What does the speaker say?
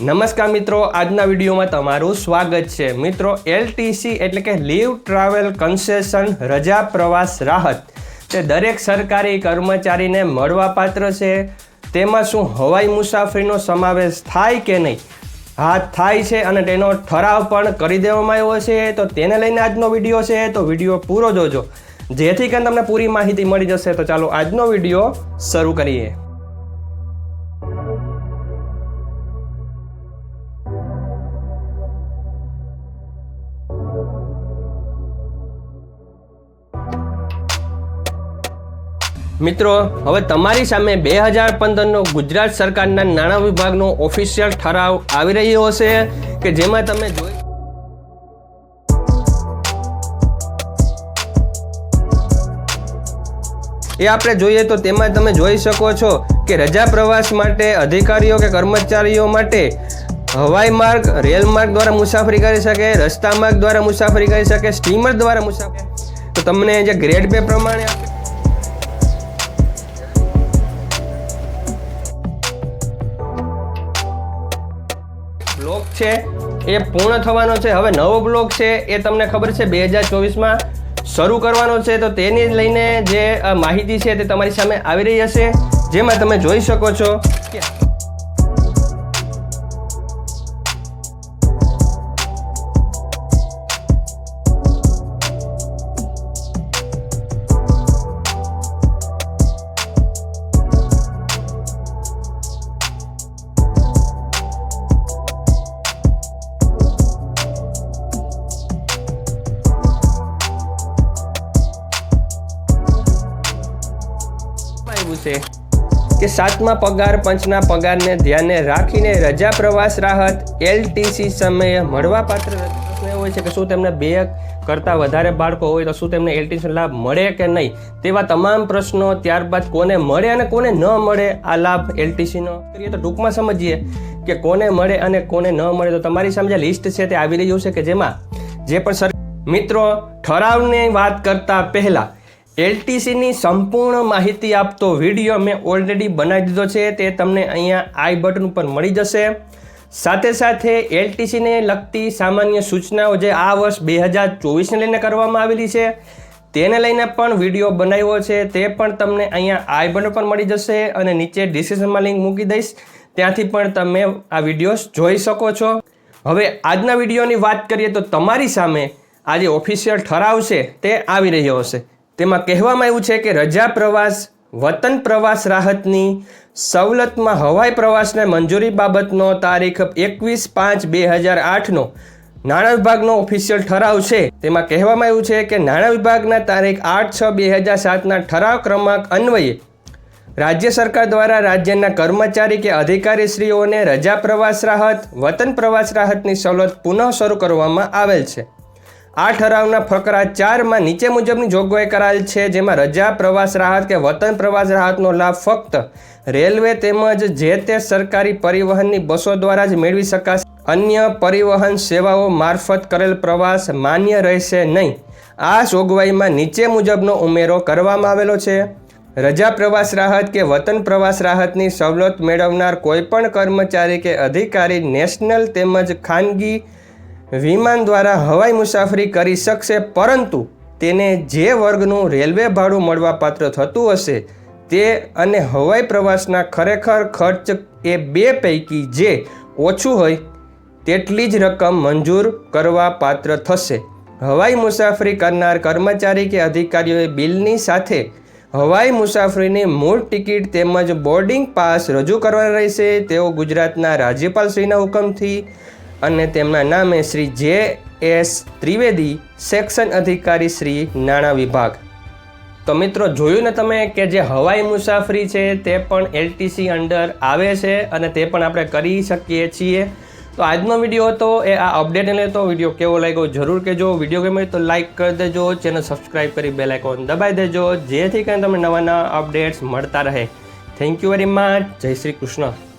નમસ્કાર મિત્રો, આજના વિડીયોમાં તમારું સ્વાગત છે. મિત્રો, એલટીસી એટલે કે લીવ ટ્રાવેલ કન્સેશન રજા પ્રવાસ રાહત. તે દરેક સરકારી કર્મચારીને મળવાપાત્ર છે. તેમાં શું હવાઈ મુસાફરીનો સમાવેશ થાય કે નહીં? હા થાય છે અને તેનો ઠરાવ પણ કરી દેવામાં આવ્યો છે. તો તેને લઈને આજનો વીડિયો છે. તો વીડિયો પૂરો જોજો. જેથી કરીને તમને પૂરી માહિતી મળી જશે. તો ચાલો આજનો વીડિયો શરૂ કરીએ. મિત્રો, હવે તમારી સામે બે હજાર પંદરનો ગુજરાત સરકારના નાણાં વિભાગનો ઓફિશિયલ ઠરાવ આવી રહ્યો હશે કે જેમાં તમે જોઈ એ આપણે જોઈએ તો તેમાં તમે જોઈ શકો છો કે રજા પ્રવાસ માટે, અધિકારીઓ કે કર્મચારીઓ માટે હવાઈ માર્ગ, રેલ માર્ગ દ્વારા મુસાફરી કરી શકે, રસ્તા માર્ગ દ્વારા મુસાફરી કરી શકે, સ્ટીમર દ્વારા મુસાફરી તો તમને જે ગ્રેડ પે પ્રમાણે છે, એ પૂર્ણ થવાનો છે. હવે નવો બ્લોક છે, એ તમને ખબર છે, બે હજાર ચોવીસમાં શરૂ કરવાનો છે. તો તેની લઈને જે માહિતી છે તે તમારી સામે આવી રહી હશે. જેમાં તમે જોઈ શકો છો કે આવ્યું છે કે સાતમા પગાર પંચના પગારને ધ્યાને રાખીને રજા પ્રવાસ રાહત એલટીસી સમયે મળવાપાત્ર પ્રશ્ન હોય છે કે શું તેમને બે કરતાં વધારે બાળકો હોય તો શું તેમને એલટીસી લાભ મળે કે નહીં? તેવા તમામ પ્રશ્નો ત્યારબાદ કોને મળે અને કોને ન મળે આ લાભ એલટીસીનો કરીએ તો ટૂંકમાં સમજીએ કે કોને મળે અને કોને ન મળે તો તમારી સામે જે લિસ્ટ છે તે આવી રહ્યું છે કે જેમાં જે પણ સર મિત્રો ઠરાવની વાત કરતા પહેલા એલટીસીની સંપૂર્ણ માહિતી આપતો વીડિયો મેં ઓલરેડી બનાવી દીધો છે, તે તમને અહીંયા આઈ બટન ઉપર મળી જશે. સાથે સાથે એલટીસીને લગતી સામાન્ય સૂચનાઓ જે આ વર્ષ બે હજાર ચોવીસને લઈને કરવામાં આવેલી છે, તેને લઈને પણ વીડિયો બનાવ્યો છે, તે પણ તમને અહીંયા આઈ બટન પર મળી જશે અને નીચે ડિસ્ક્રિપ્શનમાં લિંક મૂકી દઈશ. ત્યાંથી પણ તમે આ વીડિયો જોઈ શકો છો. હવે આજના વિડીયોની વાત કરીએ તો તમારી સામે આ જે ઓફિશિયલ ઠરાવ છે, તે આવી રહ્યો હશે. તેમાં કહેવામાં આવ્યું છે કે રજા પ્રવાસ, વતન પ્રવાસ રાહતની, સવલતમાં હવાઈ પ્રવાસને મંજૂરી બાબતનો તારીખ એકવીસ પાંચ બે હજાર આઠનો નાણાં વિભાગનો ઓફિશિયલ ઠરાવ છે. તેમાં કહેવામાં આવ્યું છે કે નાણાં વિભાગના તારીખ આઠ છ બે હજાર સાતના ઠરાવ ક્રમાંક અન્વયે રાજ્ય સરકાર દ્વારા રાજ્યના કર્મચારી કે અધિકારીશ્રીઓને રજા પ્રવાસ રાહત, વતન પ્રવાસ રાહતની સવલત પુનઃ શરૂ કરવામાં આવેલ છે. આ ઠરાવના ફકરા ચારમાં નીચે મુજબની જોગવાઈ કરાયેલ છે, જેમાં રજા, પ્રવાસ રાહત કે વતન પ્રવાસ રાહતનો લાભ ફક્ત રેલવે તેમજ જે તે સરકારી પરિવહનની બસો દ્વારા જ મેળવી શકાશે. અન્ય પરિવહન સેવાઓ મારફત કરેલ પ્રવાસ માન્ય રહેશે નહીં. આ જોગવાઈમાં નીચે મુજબનો ઉમેરો કરવામાં આવેલો છે. રજા, પ્રવાસ રાહત કે વતન પ્રવાસ રાહતની સવલત મેળવનાર કોઈપણ કર્મચારી કે અધિકારી નેશનલ તેમજ ખાનગી વિમાન દ્વારા હવાઈ મુસાફરી કરી શકશે, પરંતુ તેને જે વર્ગનું રેલવે ભાડું મળવાપાત્ર થતું હશે તે અને હવાઈ પ્રવાસના ખરેખર ખર્ચ એ બે પૈકી જે ઓછું હોય તેટલી જ રકમ મંજૂર કરવા પાત્ર થશે. હવાઈ મુસાફરી કરનાર કર્મચારી કે અધિકારીઓએ બિલની સાથે હવાઈ મુસાફરીની મૂળ ટિકિટ તેમજ બોર્ડિંગ પાસ રજૂ કરવાના રહેશે. તેઓ ગુજરાતના રાજ્યપાલશ્રીના હુકમથી અને તેમના નામે શ્રી જે એસ ત્રિવેદી, સેક્શન અધિકારી શ્રી નાણાં વિભાગ. તો મિત્રો, જોયું ને તમે કે જે હવાઈ મુસાફરી છે તે પણ એલટીસી અંડર આવે છે અને તે પણ આપણે કરી શકીએ છીએ. તો આજનો વીડિયો હતો એ આ અપડેટને લેતો. વીડિયો કેવો લાગ્યો જરૂર કહેજો. વીડિયો ગમે તો લાઇક કરી દેજો. ચેનલ સબસ્ક્રાઈબ કરી બેલ આઇકોન દબાઈ દેજો. જેથી કરીને તમને નવા નવા અપડેટ્સ મળતા રહે. થેન્ક યુ વેરી મચ જય શ્રી કૃષ્ણ.